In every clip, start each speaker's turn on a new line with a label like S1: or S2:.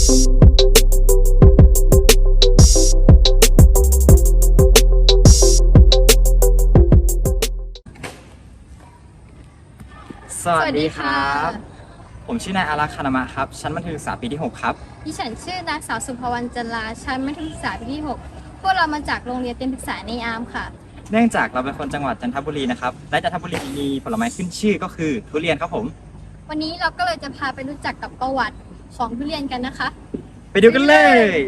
S1: สวัสดีครับ ผมชื่อนายอารักษ์คานามะครับ ชั้นมัธยมศึกษาปีที่ 6 ครับ
S2: ดิฉันชื่อนางสาวสุภวรรณจันลา ชั้นมัธยมศึกษาปีที่ 6 พวกเรามาจากโรงเรียนเตรียมศึกษาในอามค่ะ
S1: เนื่องจากเราเป็นคนจังหวัดจันทบุรีนะครับ และจันทบุรีมีผลไม้ขึ้นชื่อก็คือทุเรียนครับผม
S2: วันนี้เราก็เลยจะพาไปรู้จักกับประวัติ ของทุเรียนกันนะคะ
S1: ไปดูกันเลย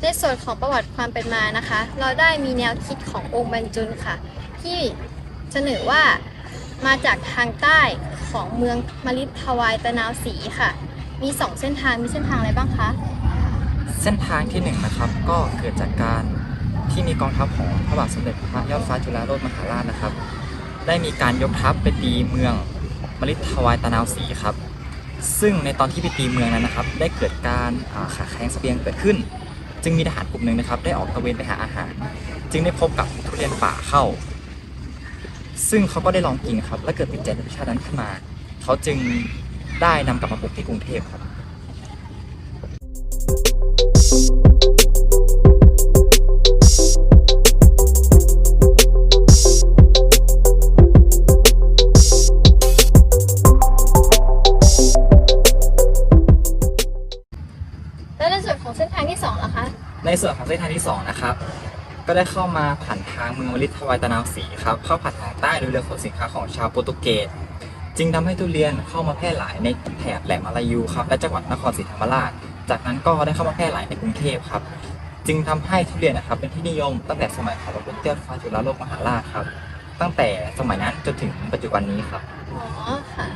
S2: ในส่วนของประวัติความเป็นมานะคะ เราได้มีแนวคิดขององค์บรรจุนค่ะ ที่เสนอว่ามาจากทางใต้ของเมืองมลิทวายตะนาวศรีค่ะ มีสองเส้นทาง มีเส้นทางอะไรบ้างคะ
S3: เส้นทางที่หนึ่งนะครับก็เกิดจากการที่มีกองทัพของพระบาทสมเด็จพระยอดฟ้าจุฬาโลกมหาราชนะครับ ได้มีการยกทัพไปตีเมืองมฤทวายตะนาวศรีครับ ซึ่งในตอนที่ไปตีเมืองนั้นนะครับ ได้เกิดการขาดแคลนเสบียงเกิดขึ้น จึงมีทหารกลุ่มหนึ่งนะครับ ได้ออกตะเวนไปหาอาหาร จึงได้พบกับทุเรียนป่าเข้า ซึ่งเขาก็ได้ลองกินครับ และเกิดติดใจในรสชาตินั้นขึ้นมา เขาจึง ได้นำกลับมาปลูกที่กรุงเทพครับ
S2: แล้วในส่วนของเส้นทางที่สองล่ะคะ
S3: ในส่วนของเส้นทางที่ 2 นะครับ ก็ได้เข้ามาผ่านทางเมืองวลิทวายตะนาวศรีครับ เข้าผ่านทางใต้โดยเรือขนสินค้าของชาวโปรตุเกส จึงทำให้ทุเรียนเข้ามาแพร่หลายในแถบแหลมมาลายูครับและจังหวัดนครศรีธรรมราช จากนั้นก็ได้เข้ามาแพร่หลายในกรุงเทพครับ จึงทำให้ทุเรียนนะครับเป็นที่นิยมตั้งแต่สมัยของพระพุทธเจ้าฟ้าจุฬาโลกมหาราชครับ ตั้งแต่สมัยนั้นจนถึงปัจจุบันนี้ครับ
S2: อ๋อค่ะ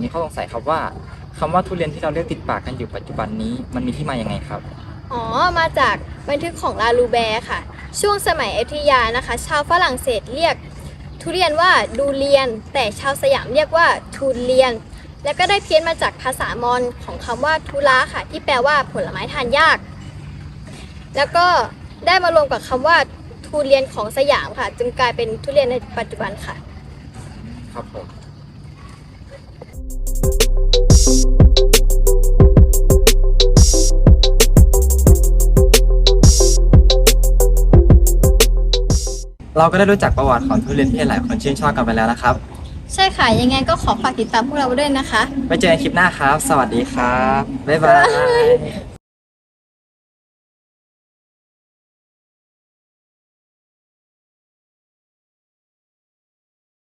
S3: ผมมีข้อสงสัยครับว่าคำว่าทุเรียนที่เราเรียกติดปากกันอยู่ปัจจุบันนี้มันมีที่มาอย่างไงครับ
S2: อ๋อ มาจากบันทึกของลาลูแบร์ค่ะ ช่วงสมัยอยุธยานะคะ ชาวฝรั่งเศสเรียก ทุเรียนว่าดูเรียน แต่ชาวสยามเรียกว่าทูเรียน แล้วก็ได้เพี้ยนมาจากภาษามอญของคำว่าทุลาค่ะ ที่แปลว่าผลไม้ทานยาก แล้วก็ได้มารวมกับคำว่าทุเรียนของสยามค่ะ จึงกลายเป็นทุเรียนในปัจจุบันค่ะ
S3: ครับผม
S1: เราก็ได้รู้จักประวัติของทุเรียนที่หลายคนชื่นชอบกันไปแล้วนะครับ
S2: ใช่ค่ะ ยังไงก็ขอฝากติดตามพวกเราด้วยนะคะ
S1: ไว้เจอกันคลิปหน้าครับ สวัสดีครับ บ๊ายบาย